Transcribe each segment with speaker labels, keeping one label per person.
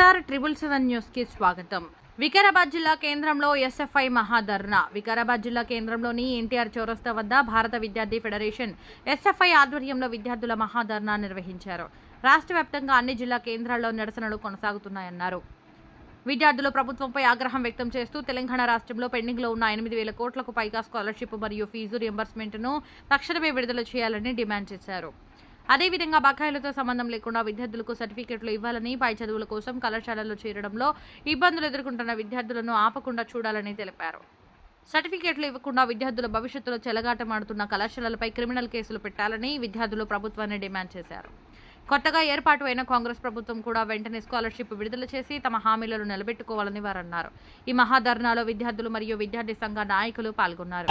Speaker 1: Triple seven న్యూస్కి స్వాగతం. వికారాబాద్ జిల్లా కేంద్రంలో ఎస్ఎఫ్ఐ మహాధర్నా. వికారాబాద్ జిల్లా కేంద్రంలోని ఎన్టీఆర్ చౌరస్తా వద్ద భారత విద్యార్థి ఫెడరేషన్ ఎస్ఎఫ్ఐ ఆధ్వర్యంలో విద్యార్థుల మహాధర్నా నిర్వహించారు. రాష్ట్ర వ్యాప్తంగా అన్ని జిల్లా కేంద్రాల్లో నిరసనలు కొనసాగుతున్నాయన్నారు. విద్యార్థులు ప్రభుత్వంపై ఆగ్రహం వ్యక్తం చేస్తూ తెలంగాణ రాష్ట్రంలో పెండింగ్లో ఉన్న ఎనిమిది వేల కోట్లకు పైగా స్కాలర్షిప్ మరియు ఫీజు రియంబర్స్మెంట్ను తక్షణమే విడుదల చేయాలని డిమాండ్ చేశారు. అదేవిధంగా బకాయిలతో సంబంధం లేకుండా విద్యార్థులకు సర్టిఫికెట్లు ఇవ్వాలని పై చదువుల కోసం కళాశాలల్లో చేరడంలో ఇబ్బందులు ఎదుర్కొంటున్న విద్యార్థులను ఆపకుండా చూడాలని తెలిపారు. సర్టిఫికెట్లు ఇవ్వకుండా విద్యార్థుల భవిష్యత్తులో చెలగాటమాడుతున్న కళాశాలలపై క్రిమినల్ కేసులు పెట్టాలని విద్యార్థులు ప్రభుత్వాన్ని డిమాండ్ చేశారు. కొత్తగా ఏర్పాటు అయిన కాంగ్రెస్ ప్రభుత్వం కూడా వెంటనే స్కాలర్షిప్ విడుదల చేసి తమ హామీలను నిలబెట్టుకోవాలని వారు అన్నారు ఈ మహాధర్నాలో విద్యార్థులు మరియు విద్యార్థి సంఘ నాయకులు పాల్గొన్నారు.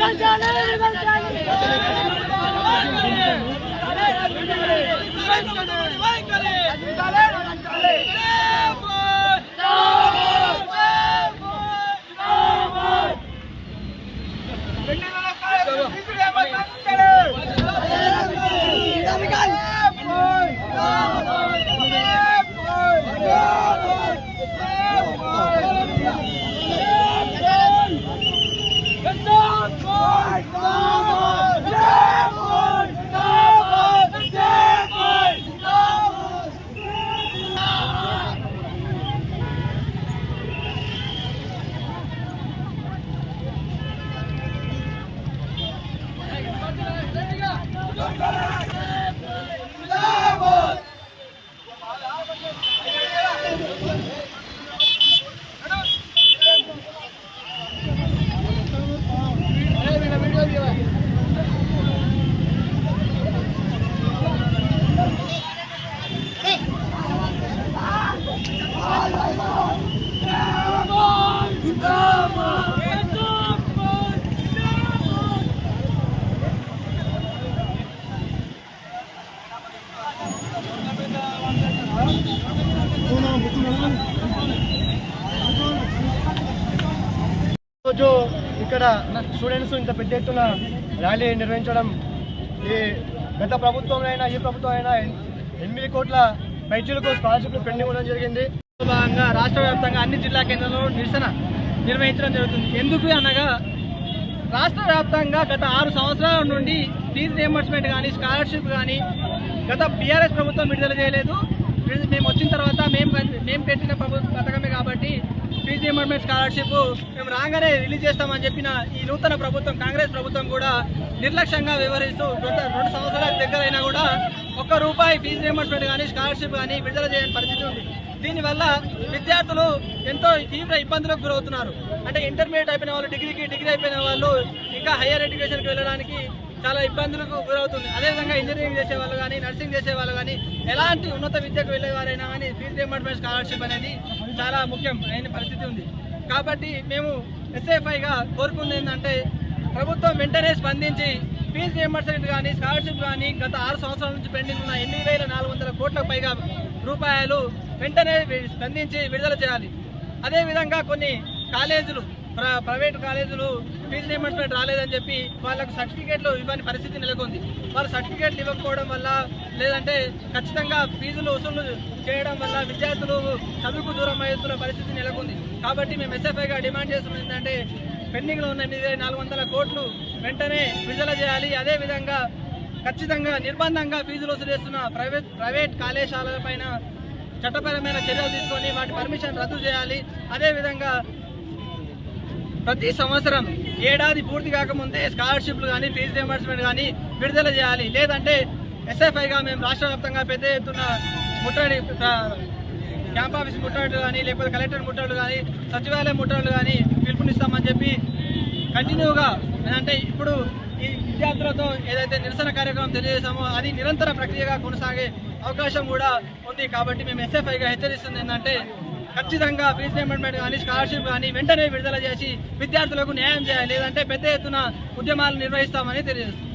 Speaker 1: নির্বাচন Let's go!
Speaker 2: రోజు ఇక్కడ స్టూడెంట్స్ ఇంత పెద్ద ఎత్తున ర్యాలీ నిర్వహించడం ఈ గత ప్రభుత్వం అయినా ఈ ప్రభుత్వం అయినా ఎనిమిది కోట్ల పైచీలకు స్కాలర్షిప్లు పెండింగ్ ఉండడం జరిగింది.
Speaker 3: భాగంగా రాష్ట్ర వ్యాప్తంగా అన్ని జిల్లా కేంద్రాల్లో నిరసన నిర్వహించడం జరుగుతుంది. ఎందుకు అనగా రాష్ట్ర వ్యాప్తంగా గత ఆరు సంవత్సరాల నుండి ఫీజు రియంబర్స్మెంట్ కానీ స్కాలర్షిప్ కానీ గత బీఆర్ఎస్ ప్రభుత్వం విడుదల చేయలేదు. మేము వచ్చిన తర్వాత మేము మేము పెట్టిన ప్రభుత్వ పథకమే కాబట్టి ఫీజు రియంబర్స్మెంట్ స్కాలర్షిప్ మేము రాగానే రిలీజ్ చేస్తామని చెప్పిన ఈ నూతన ప్రభుత్వం కాంగ్రెస్ ప్రభుత్వం కూడా నిర్లక్ష్యంగా వ్యవహరిస్తూ గత రెండు సంవత్సరాల దగ్గర అయినా కూడా ఒక్క రూపాయి ఫీజు రియంబర్స్మెంట్ కానీ స్కాలర్షిప్ కానీ విడుదల చేయని పరిస్థితి ఉంది. దీనివల్ల విద్యార్థులు ఎంతో తీవ్ర ఇబ్బందులకు గురవుతున్నారు. అంటే ఇంటర్మీడియట్ అయిపోయిన వాళ్ళు డిగ్రీకి డిగ్రీ అయిపోయిన వాళ్ళు ఇంకా హైయర్ ఎడ్యుకేషన్కి వెళ్ళడానికి చాలా ఇబ్బందులకు గురవుతుంది. అదేవిధంగా ఇంజనీరింగ్ చేసే వాళ్ళు కానీ నర్సింగ్ చేసే వాళ్ళు కానీ ఎలాంటి ఉన్నత విద్యకు వెళ్ళేవారైనా కానీ ఫీజు రియంబర్స్మెంట్ స్కాలర్షిప్ అనేది చాలా ముఖ్యం అయిన పరిస్థితి ఉంది. కాబట్టి మేము ఎస్ఎఫ్ఐగా కోరుకుంది ఏంటంటే ప్రభుత్వం వెంటనే స్పందించి ఫీజు రియంబర్స్మెంట్ కానీ స్కాలర్షిప్ కానీ గత ఆరు సంవత్సరాల నుంచి పెండింగ్ ఉన్న ఎనిమిది వేల నాలుగు వందల కోట్లకు పైగా రూపాయలు వెంటనే స్పందించి విడుదల చేయాలి. అదేవిధంగా కొన్ని కాలేజీలు ప్ర- ప్రైవేట్ కాలేజీలు ఫీజు రియంబర్స్మెంట్ రాలేదని చెప్పి వాళ్ళకు సర్టిఫికేట్లు ఇవ్వని పరిస్థితి నెలకొంది. వాళ్ళు సర్టిఫికేట్లు ఇవ్వకపోవడం వల్ల లేదంటే ఖచ్చితంగా ఫీజులు వసూలు చేయడం వల్ల విద్యార్థులు చదువుకు దూరం అవుతున్న పరిస్థితి నెలకొంది. కాబట్టి మేము ఎస్ఎఫ్ఐగా డిమాండ్ చేస్తున్నది ఏంటంటే పెండింగ్లో ఉన్న ఎనిమిది నాలుగు వందల కోట్లు వెంటనే విడుదల చేయాలి. అదేవిధంగా ఖచ్చితంగా నిర్బంధంగా ఫీజులు వసూలు చేస్తున్న ప్రైవేట్ ప్రైవేట్ కళాశాలలపైన చట్టపరమైన చర్యలు తీసుకొని వాటి పర్మిషన్ రద్దు చేయాలి. అదేవిధంగా ప్రతి సంవత్సరం ఏడాది పూర్తి కాకముందే స్కాలర్షిప్లు కానీ ఫీజు రియంబర్స్మెంట్ కానీ విడుదల చేయాలి. లేదంటే ఎస్ఎఫ్ఐగా మేము రాష్ట్ర వ్యాప్తంగా పెద్ద ఎత్తున ముట్టడి ఆ, క్యాంప్ ఆఫీస్ ముట్టడి కానీ లేకపోతే కలెక్టర్ ముట్టడులు కానీ సచివాలయం ముట్టడులు కానీ పిలుపునిస్తామని చెప్పి కంటిన్యూగా అంటే ఇప్పుడు ఈ విద్యార్థులతో ఏదైతే నిరసన కార్యక్రమం తెలియజేశామో అది నిరంతర ప్రక్రియగా కొనసాగే అవకాశం కూడా ఉంది. కాబట్టి మేము ఎస్ఎఫ్ఐగా హెచ్చరిస్తుంది ఏంటంటే ఖచ్చితంగా ఫీజు రియంబర్స్మెంట్ కానీ స్కాలర్షిప్ కానీ వెంటనే విడుదల చేసి విద్యార్థులకు న్యాయం చేయాలి లేదంటే పెద్ద ఎత్తున ఉద్యమాలు నిర్వహిస్తామని తెలియజేస్తుంది